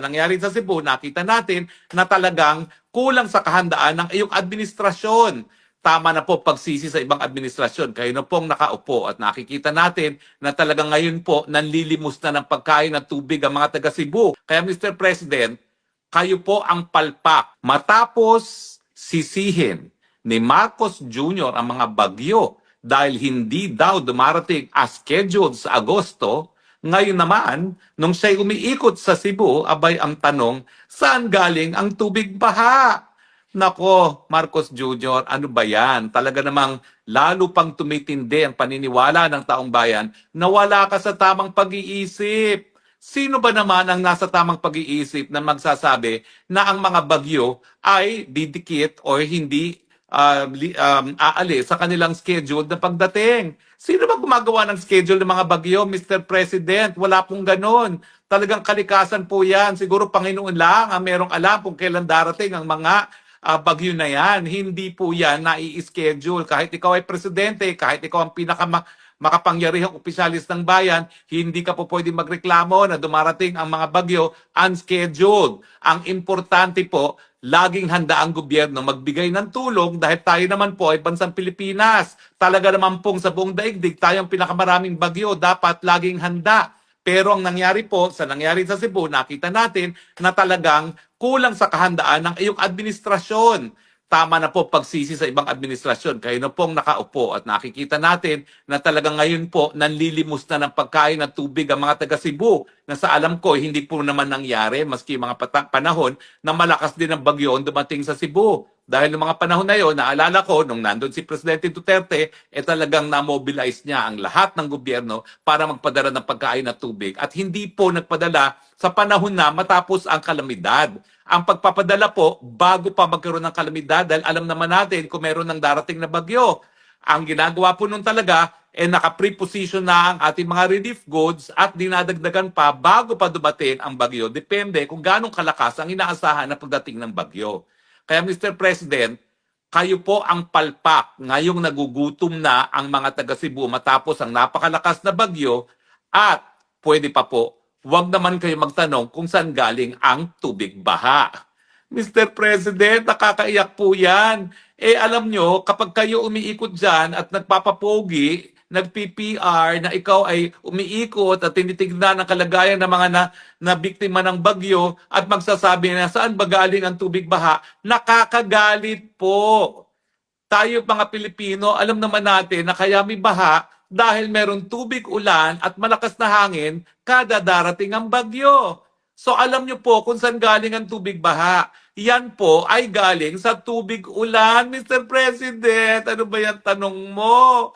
nangyari sa Cebu, nakita natin na talagang kulang sa kahandaan ng iyong administrasyon. Tama na po pagsisi sa ibang administrasyon. Kayo na pong nakaupo at nakikita natin na talagang ngayon po nanlilimos na ng pagkain at tubig ang mga taga Cebu. Kaya Mr. President, kayo po ang palpak. Matapos sisihin ni Marcos Jr. ang mga bagyo dahil hindi daw dumarating as scheduled sa Agosto, ngayon naman, nung siya'y umiikot sa Cebu, abay ang tanong, saan galing ang tubig baha? Nako, Marcos Jr., ano ba yan? Talaga namang lalo pang tumitindi ang paniniwala ng taong bayan na wala ka sa tamang pag-iisip. Sino ba naman ang nasa tamang pag-iisip na magsasabi na ang mga bagyo ay didikit o hindi uh, um, aalis sa kanilang schedule na pagdating? Sino ba gumagawa ng schedule ng mga bagyo, Mr. President? Wala pong ganon. Talagang kalikasan po yan. Siguro Panginoon lang ang merong alam kung kailan darating ang mga ah, bagyo na yan. Hindi po yan nai-schedule. Kahit ikaw ay presidente, kahit ikaw ang pinaka makapangyarihang opisyalis ng bayan, hindi ka po pwede magreklamo na dumarating ang mga bagyo unscheduled. Ang importante po, laging handa ang gobyerno magbigay ng tulong dahil tayo naman po ay bansang Pilipinas. Talaga naman pong sa buong daigdig, tayo ang pinakamaraming bagyo, dapat laging handa. Pero ang nangyari po, sa nangyari sa Cebu, nakita natin na talagang kulang sa kahandaan ng iyong administrasyon. Tama na po pagsisi sa ibang administrasyon. Kayo na pong nakaupo at nakikita natin na talagang ngayon po nanlilimos na ng pagkain at tubig ang mga taga Cebu na sa alam ko hindi po naman nangyari maski mga panahon na malakas din ang bagyo ang dumating sa Cebu. Dahil ng mga panahon na yon, naalala ko, nung nandun si Presidente Duterte, eh talagang na-mobilize niya ang lahat ng gobyerno para magpadala ng pagkain at tubig. At hindi po nagpadala sa panahon na matapos ang kalamidad. Ang pagpapadala po, bago pa magkaroon ng kalamidad, dahil alam naman natin kung meron ng darating na bagyo. Ang ginagawa po nun talaga, eh naka-preposition na ang ating mga relief goods at dinadagdagan pa bago pa dumating ang bagyo. Depende kung ganong kalakas ang inaasahan na pagdating ng bagyo. Kaya Mr. President, kayo po ang palpak. Ngayong nagugutom na ang mga taga Cebu matapos ang napakalakas na bagyo at pwede pa po, huwag naman kayo magtanong kung saan galing ang tubig baha. Mr. President, nakakaiyak po yan. Eh alam nyo, kapag kayo umiikot dyan at nagpapapogi, nag-PPR na ikaw ay umiikot at tinitignan ang kalagayan ng mga na, na biktima ng bagyo at magsasabi na saan ba galing ang tubig baha, nakakagalit po. Tayo mga Pilipino, alam naman natin na kaya may baha dahil meron tubig ulan at malakas na hangin kada darating ang bagyo. So alam nyo po kung saan galing ang tubig baha. Yan po ay galing sa tubig ulan, Mr. President. Ano ba yan tanong mo?